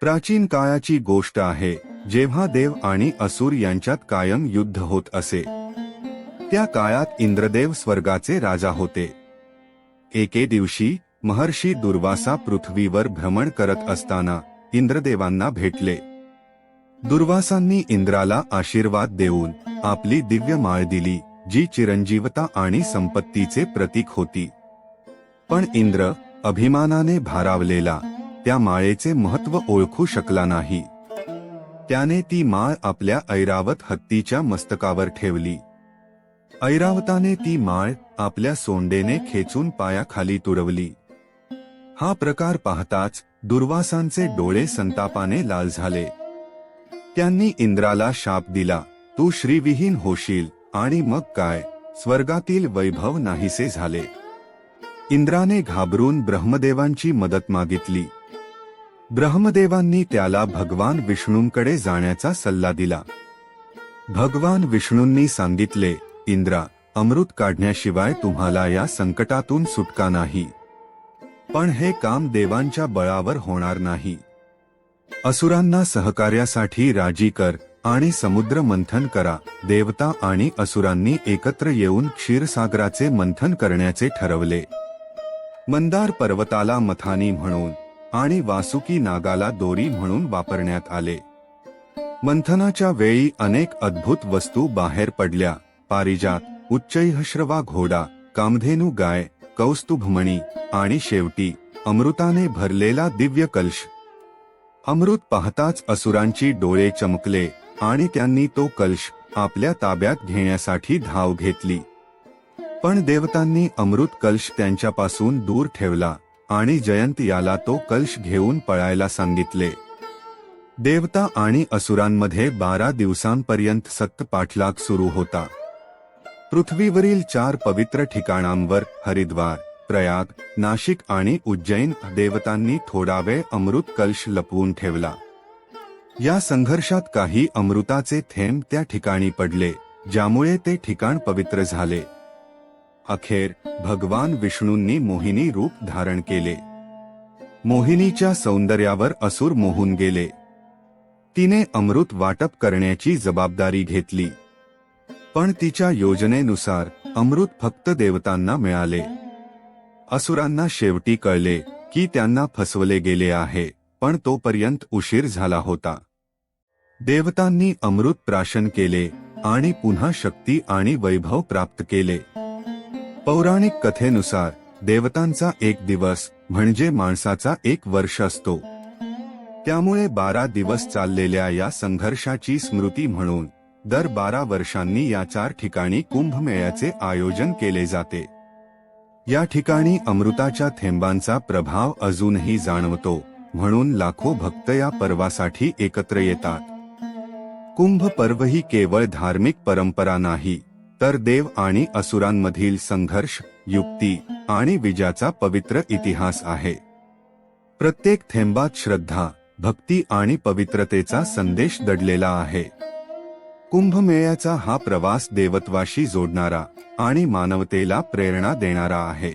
प्राचीन काळाची गोष्ट आहे जेव्हा देव आणि असुर यांच्यात कायम युद्ध होत असे. त्या काळात इंद्रदेव स्वर्गाचे राजा होते. एके दिवशी महर्षी दुर्वासा पृथ्वीवर भ्रमण करत असताना इंद्रदेवांना भेटले. दुर्वासांनी इंद्राला आशीर्वाद देऊन आपली दिव्य माळ दिली जी चिरंजीवता आणि संपत्तीचे प्रतीक होती. पण इंद्र अभिमानाने भारावलेला त्या माळेचे महत्त्व ओळखू शकला नाही. त्याने ती माळ आपल्या ऐरावत हत्तीच्या मस्तकावर ठेवली. ऐरावताने ती माळ आपल्या सोंडेने खेचून पायाखाली तुडवली हा प्रकार पाहताच दुर्वासांचे डोळे संतापाने लाल झाले. त्यांनी इंद्राला शाप दिला तू श्रीविहीन होशील आणि मग काय? स्वर्गातील वैभव नाहीसे झाले. इंद्राने घाबरून ब्रह्मदेवांची मदत मागितली. ब्रह्मदेवांनी त्याला भगवान विष्णूंकडे जाण्याचा सल्ला दिला. भगवान विष्णूंनी सांगितले इंद्रा अमृत काढण्याशिवाय तुम्हाला या संकटातून सुटका नाही. पण हे काम देवांच्या बळावर होणार नाही. असुरांना सहकार्यासाठी राजी कर आणि समुद्र मंथन करा. देवता आणि असुरांनी एकत्र येऊन क्षीरसागराचे मंथन करण्याचे ठरवले. मंदार पर्वताला मथानी म्हणून आणि वासुकी नागाला दोरी म्हणून वापरण्यात आले. मंथनाच्या वेळी अनेक अद्भुत वस्तू बाहेर पडल्या. पारिजात उच्चैहश्रवा घोडा कामधेनू गाय कौस्तुभमणी आणि शेवटी अमृताने भरलेला दिव्य कलश. अमृत पाहताच असुरांची डोळे चमकले आणि त्यांनी तो कलश आपल्या ताब्यात घेण्यासाठी धाव घेतली. पण देवतांनी अमृत कलश त्यांच्यापासून दूर ठेवला. आणि जयंत याला तो कलश घेऊन पळायला सांगितले. देवता आणि असुरांमध्ये बारा दिवसांपर्यंत सक्त पाठलाग सुरू होता. पृथ्वीवरील चार पवित्र ठिकाणांवर हरिद्वार प्रयाग नाशिक आणि उज्जैन देवतांनी थोडा वेळ अमृत कलश लपवून ठेवला. या संघर्षात काही अमृताचे थेंब त्या ठिकाणी पडले ज्यामुळे ते ठिकाण पवित्र झाले. अखेर भगवान विष्णूंनी मोहिनी रूप धारण केले. मोहिनीच्या सौंदर्यावर असुर मोहून गेले. तिने अमृत वाटप करण्याची जबाबदारी घेतली. पण तिच्या योजनेनुसार अमृत फक्त देवतांना मिळाले. असुरांना शेवटी कळले की त्यांना फसवले गेले आहे पण तोपर्यंत उशीर झाला होता. देवतांनी अमृत प्राशन केले आणि पुन्हा शक्ती आणि वैभव प्राप्त केले. पौराणिक कथेनुसार देवतांचा एक दिवस म्हणजे माणसाचा एक वर्ष असतो. त्यामुळे बारा दिवस चाललेल्या या संघर्षाची स्मृती म्हणून दर बारा वर्षांनी या चार ठिकाणी कुंभमेळ्याचे आयोजन केले जाते. या ठिकाणी अमृताच्या थेंबांचा प्रभाव अजूनही जाणवतो म्हणून लाखो भक्त या पर्वासाठी एकत्र येतात. कुंभ पर्व ही केवळ धार्मिक परंपरा नाही तर देव आणि असुरांमधील संघर्ष युक्ती आणि विजयाचा पवित्र इतिहास आहे. प्रत्येक थेंबात श्रद्धा भक्ती आणि पवित्रतेचा संदेश दडलेला आहे. कुंभमेळ्याचा हा प्रवास देवत्वाशी जोडणारा आणि मानवतेला प्रेरणा देणारा आहे.